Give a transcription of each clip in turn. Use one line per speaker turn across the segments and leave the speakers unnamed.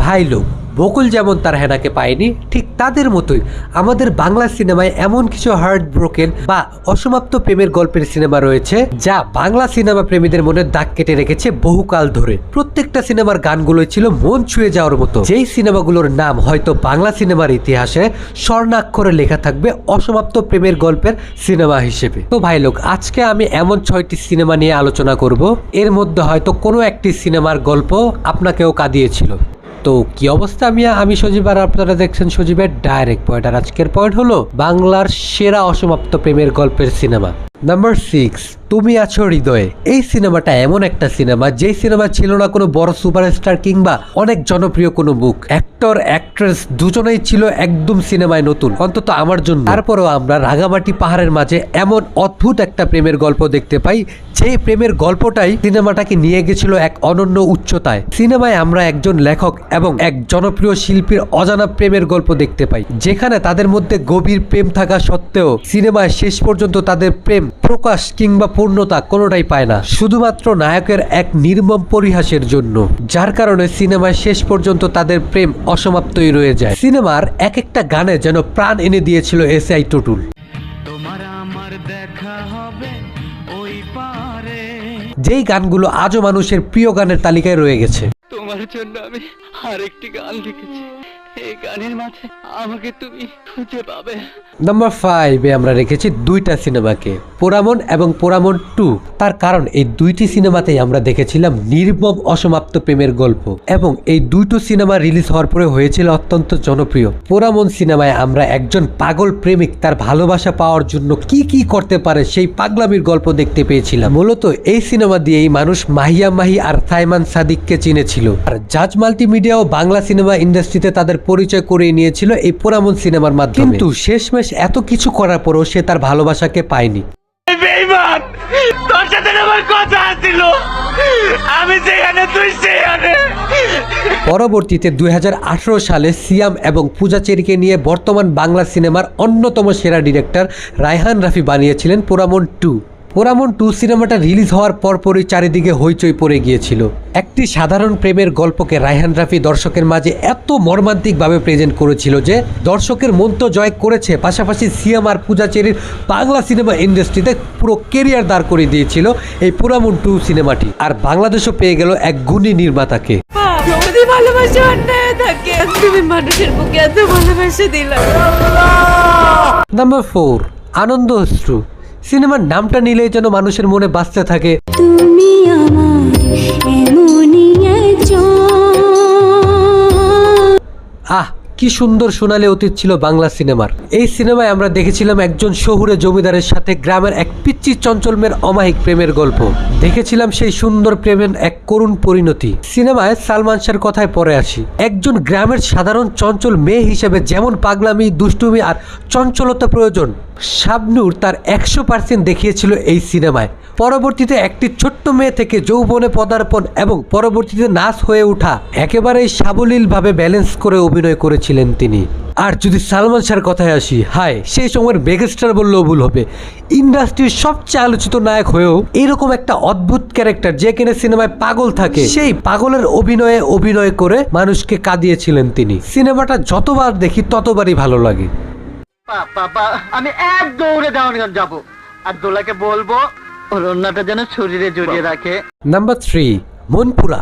ভাই লোক, বকুল যেমন তার হেনাকে পায়নি, ঠিক তাদের মতোই আমাদের বাংলা সিনেমায় এমন কিছু হার্ট ব্রোকেন বা অসমাপ্ত প্রেমের গল্পের সিনেমা রয়েছে, যা বাংলা সিনেমা প্রেমীদের মনে দাগ কেটে রেখেছে বহুকাল ধরে। প্রত্যেকটা সিনেমার গানগুলো ছিল মন ছুঁয়ে যাওয়ার মতো। যেই সিনেমাগুলোর নাম হয়তো বাংলা সিনেমার ইতিহাসে স্বর্ণাক্ষরে লেখা থাকবে অসমাপ্ত প্রেমের গল্পের সিনেমা হিসেবে। তো ভাই লোক, আজকে আমি এমন ছয়টি সিনেমা নিয়ে আলোচনা করব, এর মধ্যে হয়তো কোনো একটি সিনেমার গল্প আপনাকেও কাঁদিয়েছিল। তো কি অবস্থা আমি আমি সজীব আর আপনারা দেখছেন সজীবের ডাইরেক্ট পয়েন্ট আর আজকের পয়েন্ট হলো বাংলার সেরা অসমাপ্ত প্রেমের গল্পের সিনেমা। নাম্বার সিক্স তুমি আছো হৃদয়ে। এই সিনেমাটা এমন একটা সিনেমা, যেই সিনেমা ছিল না কোনো বড় সুপারস্টার কিংবা অনেক জনপ্রিয় কোনো বুক অ্যাক্টর অ্যাক্ট্রেস দুজনেই ছিল একদম সিনেমায় নতুন, অন্তত আমার জন্য। তারপরেও আমরা রাগামাটি পাহাড়ের মাঝে এমন অদ্ভুত একটা প্রেমের গল্প দেখতে পাই যে প্রেমের গল্পটাই সিনেমাটাকে নিয়ে গেছিল এক অনন্য উচ্চতায়। সিনেমায় আমরা একজন লেখক এবং এক জনপ্রিয় শিল্পীর অজানা প্রেমের গল্প দেখতে পাই, যেখানে তাদের মধ্যে গভীর প্রেম থাকা সত্ত্বেও সিনেমায় শেষ পর্যন্ত তাদের প্রেম প্রকাশ কিংবা পূর্ণতা কোনোটাই পায় না। শুধুমাত্র নায়কের এক নির্মম পরিহাসের জন্য। যার কারণে সিনেমায় শেষ পর্যন্ত তাদের প্রেম অসমাপ্তই রয়ে যায়। সিনেমার এক একটা গানে যেন প্রাণ এনে দিয়েছিল এস আই টুটুল।
তোমার আমার দেখা হবে
যেই গানগুলো আজও মানুষের প্রিয় গানের তালিকায় রয়ে গেছে।
তোমার জন্য আমি আরেকটি গান লিখেছি।
নাম্বার ফাইভে আমরা রেখেছি দুইটা সিনেমাকে পোরামন এবং পোরামন টু। তার কারণ এই দুইটি সিনেমাতেই আমরা দেখেছিলাম নির্মম অসমাপ্ত প্রেমের গল্প এবং এই দুইটো সিনেমা রিলিজ হওয়ার পরে হয়েছিল অত্যন্ত জনপ্রিয়। পোরামন সিনেমায় আমরা একজন পাগল প্রেমিক, তার ভালোবাসা পাওয়ার জন্য কি কি করতে পারে সেই পাগলামির গল্প দেখতে পেয়েছিলাম। মূলত এই সিনেমা দিয়েই মানুষ মাহিয়া মাহি আর সাইমান সাদিককে চিনেছিল। আর জাজ মাল্টিমিডিয়া ও বাংলা সিনেমা ইন্ডাস্ট্রিতে তাদের পরিচয় করিয়ে নিয়েছিল এই পোরামন সিনেমার মাধ্যমে। কিন্তু শেষমেশ এত কিছু করার পরও সে তার ভালোবাসাকে পায়নি।
বেইমান! তোর সাথে আমার কথা ছিল আমি যেখানে তুই সেখানে।
পরবর্তীতে দু হাজার আঠারো সালে সিয়াম এবং পূজা চেরিকে নিয়ে বর্তমান বাংলা সিনেমার অন্যতম সেরা ডিরেক্টর রায়হান রাফি বানিয়েছিলেন পোরামন টু। পোরামন টু সিনেমাটা রিলিজ হওয়ার পরপরই চারিদিকে হইচই পড়ে গিয়েছিল। একটি সাধারণ প্রেমের গল্পকে রায়হান রাফি দর্শকের মাঝে এত মর্মান্তিকভাবে প্রেজেন্ট করেছিল যে দর্শকের মন তো জয় করেছে পাশাপাশি সিয়াম আর পূজা চেরির বাংলা সিনেমা ইন্ডাস্ট্রিতে পুরো কেরিয়ার দাঁড় করে দিয়েছিল এই পোরামন টু সিনেমাটি আর বাংলাদেশও পেয়ে গেল এক গুণী নির্মাতাকে।
যদি ভালোবাসা অন্যায় থাকে তুমি মানুষের বুকে এত ভালোবাসা দিলাম।
নাম্বার ফোর আনন্দ অশ্রু। সিনেমার নামটা নিলেই যেন মানুষের মনে বাঁচতে থাকে।
তুমি
আহ কি সুন্দর সোনালী অতীত ছিল বাংলা সিনেমার। এই সিনেমায় আমরা দেখেছিলাম একজন শহুরে জমিদারের সাথে গ্রামের এক পিচ্চি চঞ্চলমের অমায়িক প্রেমের গল্প। দেখেছিলাম সেই সুন্দর প্রেমের এক করুণ পরিণতি। সিনেমায় সালমান শাহর কথায় পরে আসি একজন গ্রামের সাধারণ চঞ্চল মেয়ে হিসেবে যেমন পাগলামি দুষ্টুমি আর চঞ্চলতা প্রয়োজন শাবনূর তার একশো পার্সেন্ট দেখিয়েছিল এই সিনেমায়। পরবর্তীতে একটি ছোট্ট মেয়ে থেকে যৌবনে পদার্পণ এবং পরবর্তীতে নাচ হয়ে ওঠা একেবারেই সাবলীলভাবে ব্যালেন্স করে অভিনয় করেছিলেন তিনি। আর যদি সালমান শাহর কথায় আসি, হায়, সেই সময়ের মেগাস্টার বললেও ভুল হবে। ইন্ডাস্ট্রির সবচেয়ে আলোচিত নায়ক হয়েও এরকম একটা অদ্ভুত ক্যারেক্টার যে কিনা সিনেমায় পাগল থাকে, সেই পাগলের অভিনয়ে অভিনয় করে মানুষকে কাঁদিয়েছিলেন তিনি। সিনেমাটা যতবার দেখি ততবারই ভালো লাগে।
আমি এক দৌড়ে দাওয়ান যাব। আর দোলাকে বলব, ওর অন্যটা যেন শরীরে জড়িয়ে রাখে।
নাম্বার থ্রি মনপুরা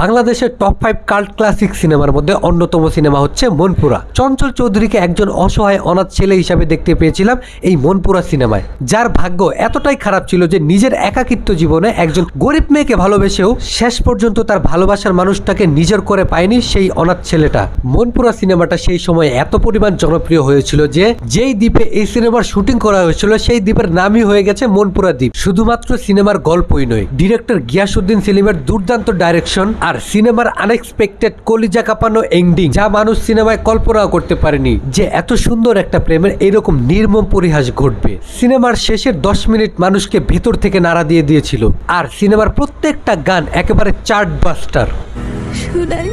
বাংলাদেশের টপ ফাইভ কাল্ট ক্লাসিক সিনেমার মধ্যে অন্যতম সিনেমা হচ্ছে মনপুরা। চঞ্চল চৌধুরীকে একজন অসহায়, অনাথ ছেলে হিসাবে দেখতে পেয়েছিলাম এই মনপুরা সিনেমায় যার ভাগ্য এতটাই খারাপ ছিল যে নিজের একাকিত্ব জীবনে একজন গরিব মেয়েকে ভালোবেসেও শেষ পর্যন্ত তার ভালোবাসার মানুষটাকে নিজের করে পায়নি সেই অনাথ ছেলেটা। মনপুরা সিনেমাটা সেই সময় এত পরিমাণ জনপ্রিয় হয়েছিল যে যেই দ্বীপে এই সিনেমার শুটিং করা হয়েছিল, সেই দ্বীপের নামই হয়ে গেছে মনপুরা দ্বীপ। শুধুমাত্র সিনেমার গল্পই নয় ডিরেক্টর গিয়াসুদ্দিন সেলিমের দুর্দান্ত ডাইরেকশন আর সিনেমার আনএক্সপেক্টেড কলিজা কাঁপানো এন্ডিং যা মানুষ সিনেমায় কল্পনাও করতে পারেনি যে এত সুন্দর একটা প্রেমের এরকম নির্মম পরিহাস ঘটবে। সিনেমার শেষের দশ মিনিট মানুষকে ভেতর থেকে নাড়া দিয়ে দিয়েছিল আর সিনেমার প্রত্যেকটা গান একেবারে চার্ট বাস্টার।
শোনাই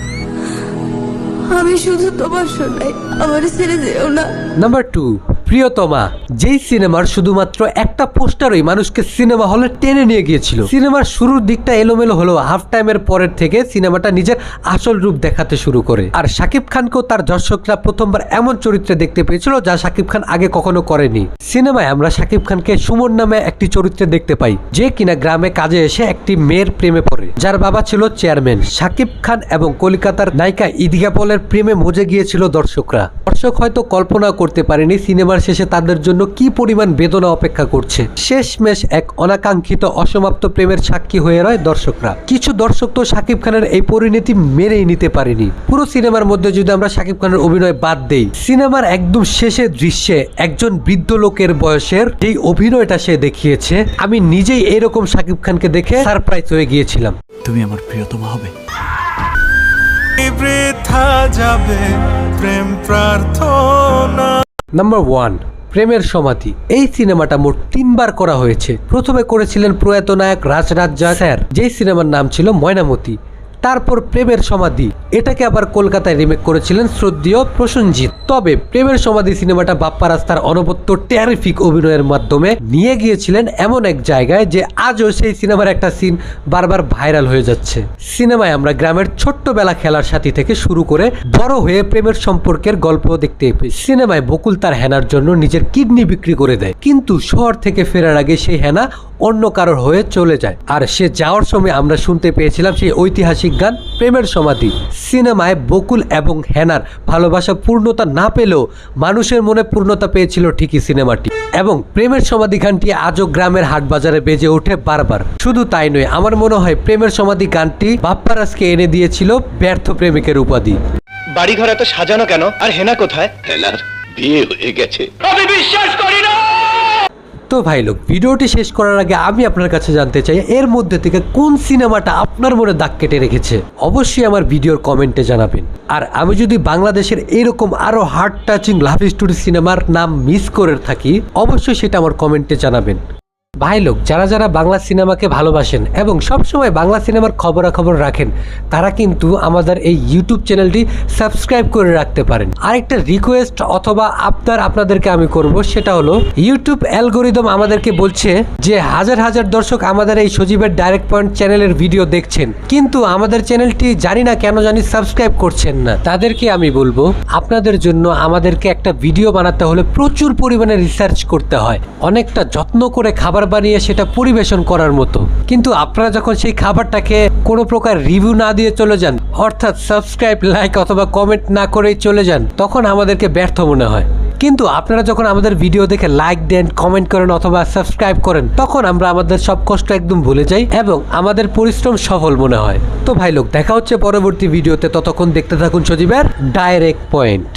আমি শুধু তোমার শোনাই আমার ছেড়ে যেও না।
নাম্বার টু প্রিয়তমা, যেই সিনেমার শুধুমাত্র একটা পোস্টারই মানুষকে সিনেমা হলে টেনে নিয়ে গিয়েছিল। সিনেমার শুরুর দিকটা এলোমেলো হলেও হাফ টাইমের পরের থেকে সিনেমাটা নিজের আসল রূপ দেখাতে শুরু করে। আর শাকিব খানকেও তার দর্শকরা প্রথমবার এমন চরিত্রে দেখতে পেয়েছিল যা শাকিব খান আগে কখনো করেনি। সিনেমায় আমরা শাকিব খানকে সুমন নামে একটি চরিত্রে দেখতে পাই, যে কিনা গ্রামে কাজে এসে একটি মেয়ের প্রেমে পড়ে। যার বাবা ছিল চেয়ারম্যান। শাকিব খান এবং কলকাতার নায়িকা ইদিকা পলের প্রেমে মজে গিয়েছিল দর্শকরা। দর্শক হয়তো কল্পনা করতে পারেনি সিনেমার শেষে তাদের জন্য কি পরিমাণ বেদনা অপেক্ষা করছে? শেষমেশ এক অনাকাঙ্ক্ষিত অসমাপ্ত প্রেমের সাক্ষী হয়ে রয় দর্শকরা। কিছু দর্শক তো শাকিব খানের এই পরিণতি মেনেই নিতে পারেনি। পুরো সিনেমার মধ্যে যদি আমরা শাকিব খানের অভিনয় বাদ দেই সিনেমার একদম শেষের দৃশ্যে একজন বৃদ্ধ লোকের বয়সের যেই অভিনয়টা সে দেখিয়েছে আমি নিজেই এরকম শাকিব খানকে দেখে সারপ্রাইজ হয়ে গিয়েছিলাম।
তুমি আমার প্রিয়তমা হবে।
বৃথা যাবে প্রেম প্রার্থনা।
নাম্বার ওয়ান প্রেমের সমাধি। এই সিনেমাটা মোট তিনবার করা হয়েছে। প্রথমে করেছিলেন প্রয়াত নায়ক রাজ রাজ্জা স্যার যেই সিনেমার নাম ছিল ময়নামতি। তারপর প্রেমের সমাধি। এটাকে আবার কলকাতায় রিমেক করেছিলেন শ্রদ্ধেয় প্রসেনজিৎ। তবে প্রেমের সমাধি সিনেমাটা বাপ্পা রাস্তার অনবত্য ট্যারিফিক অভিনয়ের মাধ্যমে নিয়ে গিয়েছিলেন এমন এক জায়গায় যে আজও সেই সিনেমার একটা সিন বারবার ভাইরাল হয়ে যাচ্ছে। সিনেমায় আমরা গ্রামের ছোট্টবেলা খেলার সাথী থেকে শুরু করে বড় হয়ে প্রেমের সম্পর্কের গল্প দেখতে পেয়েছি। সিনেমায় বকুল তার হেনার জন্য নিজের কিডনি বিক্রি করে দেয়। কিন্তু শহর থেকে ফেরার আগে সেই হেনা অন্য কারোর হয়ে চলে যায়। আর সে যাওয়ার সময় আমরা শুনতে পেয়েছিলাম সেই ঐতিহাসিক গান প্রেমের সমাধি। সিনেমায় বকুল এবং হেনার ভালোবাসা পূর্ণতা না পেলেও মানুষের মনে পূর্ণতা পেয়েছিল ঠিকই সিনেমাটি। এবং প্রেমের সমাধি গানটি আজও গ্রামের হাট বাজারে বেজে ওঠে বারবার। শুধু তাই নয় আমার মনে হয় প্রেমের সমাধি গানটি বাপ্পারাজকে এনে দিয়েছিল ব্যর্থ প্রেমিকের উপাধি।
বাড়িঘর এত সাজানো কেন? আর হেনা কোথায়?
হেলার বিয়ে হয়ে গেছে।
আমি বিশ্বাস করি না!
তো ভাই লোক, ভিডিওটি শেষ করার আগে আমি আপনার কাছে জানতে চাই, এর মধ্যে থেকে কোন সিনেমাটা আপনার মনে দাগ কেটে রেখেছে? অবশ্যই আমার ভিডিওর কমেন্টে জানাবেন। আর আমি যদি বাংলাদেশের এরকম আরও হার্ট টাচিং লাভ স্টোরি সিনেমার নাম মিস করে থাকি, অবশ্যই সেটা আমার কমেন্টে জানাবেন। ভাই লোক, যারা যারা বাংলা সিনেমাকে ভালোবাসেন এবং সবসময় বাংলা সিনেমার খবরাখবর রাখেন, তারা কিন্তু আমাদের এই ইউটিউব চ্যানেলটি সাবস্ক্রাইব করে রাখতে পারেন। আরেকটা রিকোয়েস্ট অথবা আপনার আপনাদেরকে আমি করব, সেটা হলো ইউটিউব অ্যালগোরিদম আমাদেরকে বলছে যে হাজার হাজার দর্শক আমাদের এই সজীবের ডাইরেক্ট পয়েন্ট চ্যানেলের ভিডিও দেখছেন, কিন্তু আমাদের চ্যানেলটি জানি না কেন জানি সাবস্ক্রাইব করছেন না। তাদেরকে আমি বলব, আপনাদের জন্য আমাদেরকে একটা ভিডিও বানাতে হলে প্রচুর পরিমাণে রিসার্চ করতে হয়। অনেকটা যত্ন করে খাবার বানিয়ে সেটা পরিবেশন করার মতো। কিন্তু আপনারা যখন সেই খাবারটাকে কোনো প্রকার রিভিউ না দিয়ে চলে যান, অর্থাৎ সাবস্ক্রাইব, লাইক অথবা কমেন্ট না করেই চলে যান, তখন আমাদেরকে ব্যর্থ মনে হয়। কিন্তু আপনারা যখন আমাদের ভিডিও দেখে লাইক দেন, কমেন্ট করেন অথবা সাবস্ক্রাইব করেন, তখন আমরা আমাদের সব কষ্ট একদম ভুলে যাই এবং আমাদের পরিশ্রম সফল মনে হয়। তো ভাই লোক, দেখা হচ্ছে পরবর্তী ভিডিওতে। ততক্ষণ দেখতে থাকুন সজীবের ডাইরেক্ট পয়েন্ট